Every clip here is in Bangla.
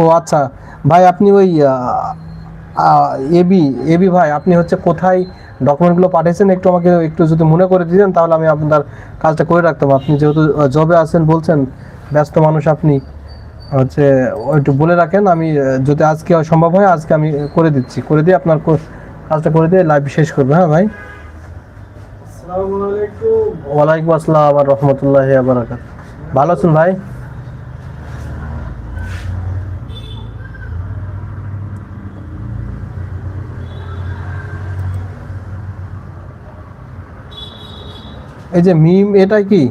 ও আচ্ছা ভাই আপনি ওই এবি এবি ভাই আপনি হচ্ছে কোথায় ডকুমেন্টগুলো পাঠিয়েছেন? একটু আমাকে একটু যদি মনে করে দিতেন তাহলে আমি আপনার কাজটা করে রাখতাম। আপনি যেহেতু জবে আছেন বলছেন ব্যস্ত মানুষ আপনি হচ্ছে একটু বলে রাখেন আমি যদি আজকে সম্ভব হয় আজকে আমি করে দিচ্ছি। করে দিয়ে আপনার কাজটা করে দিয়ে লাইভ শেষ করব হ্যাঁ ভাই? ওয়ালাইকুম আসসালাম রহমতুল্লাহ বারাকাত ভালো আছেন ভাই? এই যে মিম, এটা কি?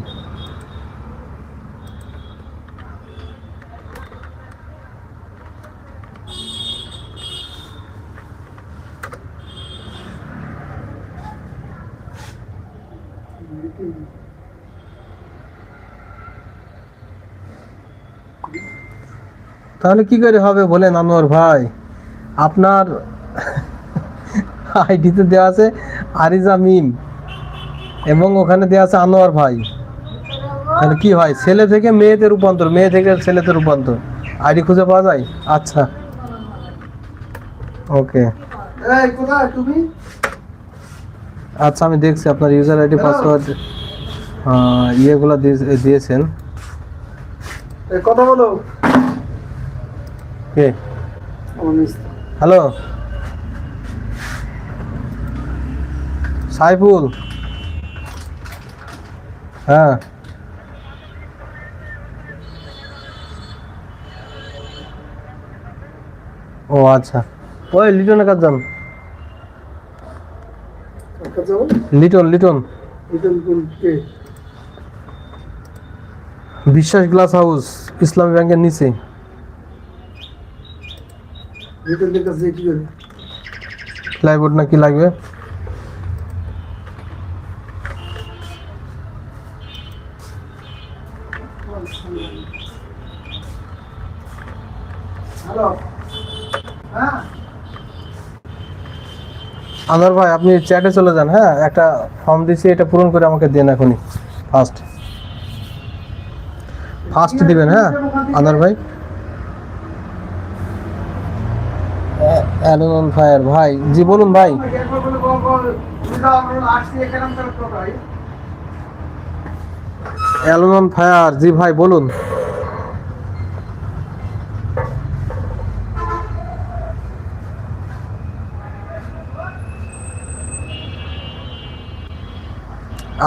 তাহলে কি করে হবে বলেন আনোয়ার ভাই? আপনার আইডিতে দেওয়া আছে আরিজা মিম। এবং ওখানে দেওয়া আছে আনোয়ার ভাই। তাহলে কি হয়? ছেলে থেকে মেয়েতে রূপান্তর মেয়ে থেকে ছেলেতে রূপান্তর। আইডি খুঁজে পাওয়া যায়? আচ্ছা। ওকে। এই কোথায় তুমি? আচ্ছা আমি দেখছি আপনার ইউজার আইডি পাসওয়ার্ড ইয়েগুলো দিয়ে- দিয়েছেন। এই কথা বলো। কে? হ্যালো। সাইফুল। হ্যাঁ ও আচ্ছা ওই লিটনের কাজ যান? লিটন লিটন লিটন? বিশ্বাস গ্লাস হাউস ইসলামী ব্যাংকের নিচে? প্লাইবোর্ড না কি লাগবে হ্যাঁ আনোয়ার ভাই আপনি চ্যাটে চলে যান হ্যাঁ একটা ফর্ম দিছি এটা পূরণ করে আমাকে দেন এখনই ফার্স্ট ফার্স্ট দিবেন হ্যাঁ আনোয়ার ভাই অ্যালোন ফায়ার ভাই জি বলুন ভাই একবার বলে বল, বল, তুমি যাও, আমরা আসছি এখানে আমি তাহলে কোথায়? অ্যালোন ফায়ার, জি ভাই, বলুন।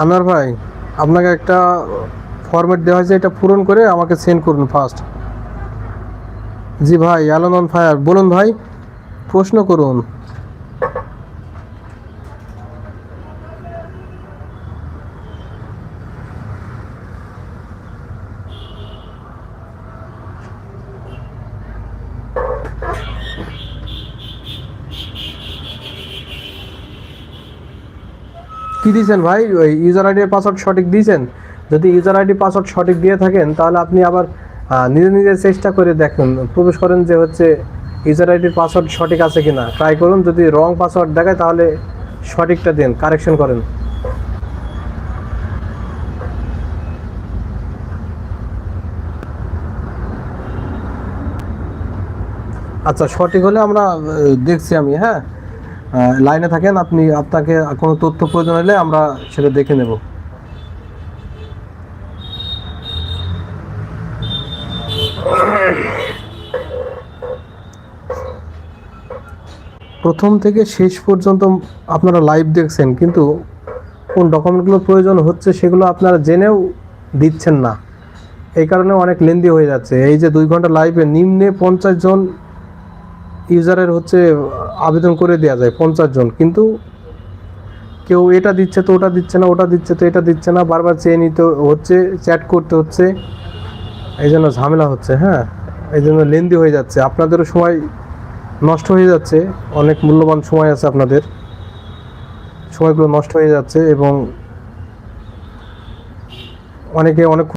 আনোয়ার ভাই, আপনাকে একটা ফরম্যাট দেওয়া হয়েছে, এটা পূরণ করে আমাকে সেন্ড করুন ফার্স্ট জি ভাই অ্যালোন ফায়ার, বলুন ভাই, প্রশ্ন করুন। কি দিয়েছেন ভাই? ওই ইউজার আইডি পাসওয়ার্ড সঠিক দিয়েছেন? যদি ইউজার আইডি পাসওয়ার্ড সঠিক দিয়ে থাকেন, তাহলে আপনি আবার নিজে নিজে চেষ্টা করে দেখুন। প্রবেশ করেন যে হচ্ছে ইউজার আইডির পাসওয়ার্ড সঠিক আছে কিনা। ট্রাই করুন, যদি রং পাসওয়ার্ড দেখায়, তাহলে সঠিকটা দেন কারেকশন করেন। আচ্ছা সঠিক হলে আমরা দেখছি আমি হ্যাঁ? লাইনে থাকেন, আপনি আপনাকে কোনো তথ্য প্রয়োজন হলে আমরা সেটা দেখে নেব। প্রথম থেকে শেষ পর্যন্ত আপনারা লাইভ দেখছেন, কিন্তু কোন ডকুমেন্টগুলো প্রয়োজন হচ্ছে সেগুলো আপনারা জেনেও দিচ্ছেন না। এই কারণে অনেক লেন্দি হয়ে যাচ্ছে। এই যে দুই ঘণ্টা লাইভে নিম্নে পঞ্চাশ জন ইউজারের হচ্ছে আবেদন করে দেওয়া যায় পঞ্চাশ জন। কিন্তু কেউ এটা দিচ্ছে তো ওটা দিচ্ছে না, ওটা দিচ্ছে তো এটা দিচ্ছে না, বারবার চেয়ে নিতে হচ্ছে, চ্যাট করতে হচ্ছে। এই জন্য ঝামেলা হচ্ছে হ্যাঁ? এই জন্য লেন্দি হয়ে যাচ্ছে। আপনাদেরও সময় নষ্ট হয়ে যাচ্ছে, অনেক মূল্যবান সময় আছে আপনাদের। সময়গুলো নষ্ট হয়ে যাচ্ছে এবং অনেকে অনেক